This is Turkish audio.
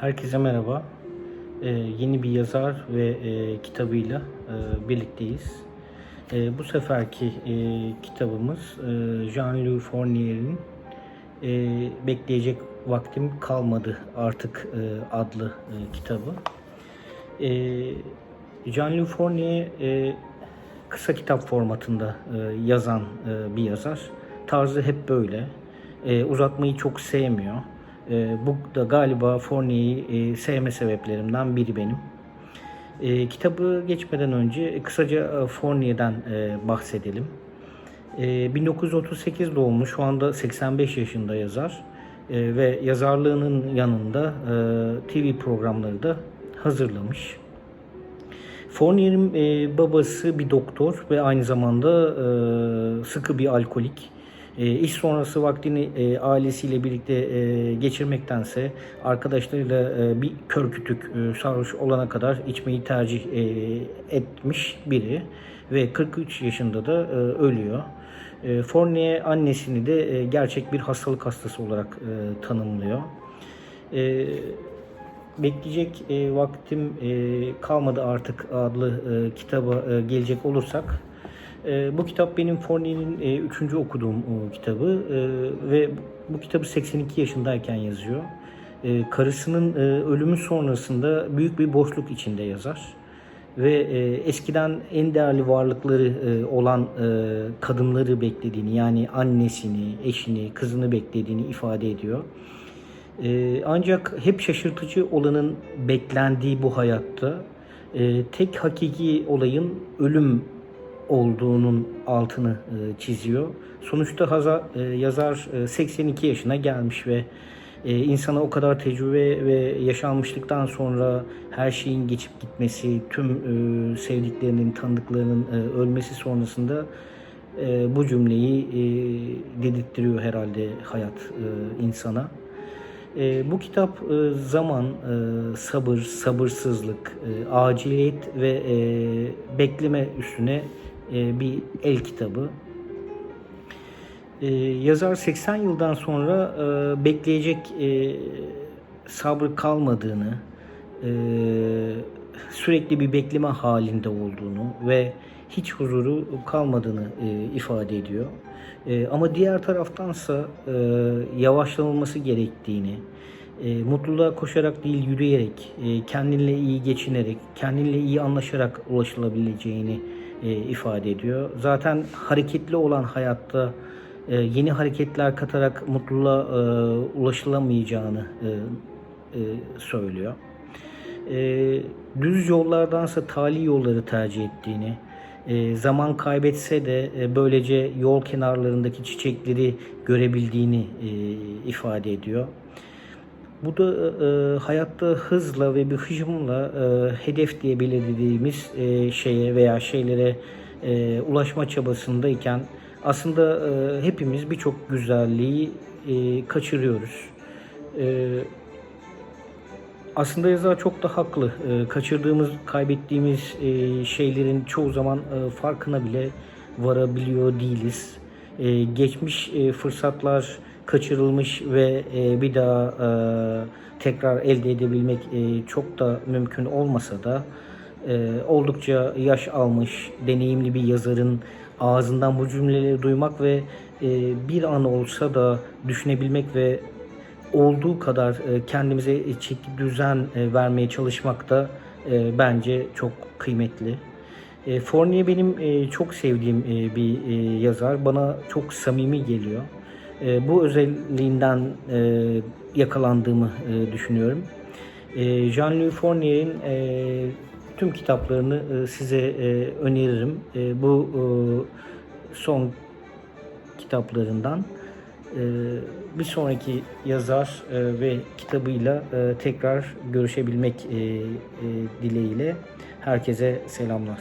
Herkese merhaba. Ee, yeni bir yazar ve e, kitabıyla e, birlikteyiz. E, bu seferki e, kitabımız e, Jean-Louis Fournier'in e, Bekleyecek Vaktim Kalmadı Artık e, adlı e, kitabı. E, Jean-Louis Fournier e, kısa kitap formatında e, yazan e, bir yazar. Tarzı hep böyle. E, uzatmayı çok sevmiyor. E, bu da galiba Fournier'i e, sevme sebeplerimden biri benim. E, kitabı geçmeden önce kısaca e, Fournier'den e, bahsedelim. E, 1938 doğumlu, şu anda 85 yaşında yazar E, ve yazarlığının yanında e, TV programları da hazırlamış. Fournier'in e, babası bir doktor ve aynı zamanda e, sıkı bir alkolik. E, iş sonrası vaktini e, ailesiyle birlikte e, geçirmektense arkadaşlarıyla e, bir kör kütük e, sarhoş olana kadar içmeyi tercih e, etmiş biri ve 43 yaşında da ölüyor. E, annesini de gerçek bir hastalık hastası olarak tanımlıyor. Bekleyecek vaktim kalmadı artık adlı kitaba gelecek olursak e, bu kitap benim Fournier'in e, üçüncü okuduğum o kitabı e, ve bu kitabı 82 yaşındayken yazıyor. E, karısının e, ölümü sonrasında büyük bir boşluk içinde yazar ve e, eskiden en değerli varlıkları e, olan e, kadınları beklediğini yani annesini, eşini, kızını beklediğini ifade ediyor. Ee, ancak hep şaşırtıcı olanın beklendiği bu hayatta e, tek hakiki olayın ölüm olduğunun altını e, çiziyor. Sonuçta e, yazar e, 82 yaşına gelmiş ve e, insana o kadar tecrübe ve yaşanmışlıktan sonra her şeyin geçip gitmesi, tüm e, sevdiklerinin, tanıdıklarının e, ölmesi sonrasında e, bu cümleyi e, dedirttiriyor herhalde hayat e, insana. E, bu kitap e, zaman, e, sabır, sabırsızlık, e, aciliyet ve e, bekleme üstüne e, bir el kitabı. E, yazar 80 yıldan sonra e, bekleyecek e, sabrı kalmadığını, sürekli bir bekleme halinde olduğunu ve hiç huzuru kalmadığını ifade ediyor. Ama diğer taraftansa e, yavaşlanılması gerektiğini, e, mutluluğa koşarak değil yürüyerek, kendinle iyi geçinerek, kendinle iyi anlaşarak ulaşılabileceğini e, ifade ediyor. Zaten hareketli olan hayatta e, yeni hareketler katarak mutluluğa e, ulaşılamayacağını e, e, söylüyor. E, düz yollardansa tali yolları tercih ettiğini, e, zaman kaybetse de e, böylece yol kenarlarındaki çiçekleri görebildiğini e, ifade ediyor. Bu da e, hayatta hızla ve bir hıcımla e, hedef diye belirlediğimiz e, şeye veya şeylere e, ulaşma çabasındayken aslında e, hepimiz birçok güzelliği e, kaçırıyoruz. E, aslında yazar çok da haklı. E, kaçırdığımız, kaybettiğimiz e, şeylerin çoğu zaman e, farkına bile varabiliyor değiliz. E, geçmiş e, fırsatlar kaçırılmış ve e, bir daha e, tekrar elde edebilmek e, çok da mümkün olmasa da e, oldukça yaş almış, deneyimli bir yazarın ağzından bu cümleleri duymak ve e, bir an olsa da düşünebilmek ve olduğu kadar e, kendimize çeki düzen e, vermeye çalışmak da e, bence çok kıymetli. E, Fournier benim e, çok sevdiğim e, bir e, yazar. Bana çok samimi geliyor. E, bu özelliğinden e, yakalandığımı e, düşünüyorum. E, Jean-Louis Fournier'in e, tüm kitaplarını e, size e, öneririm. E, bu e, son kitaplarından. E, bir sonraki yazar e, ve kitabıyla e, tekrar görüşebilmek e, e, dileğiyle herkese selamlar.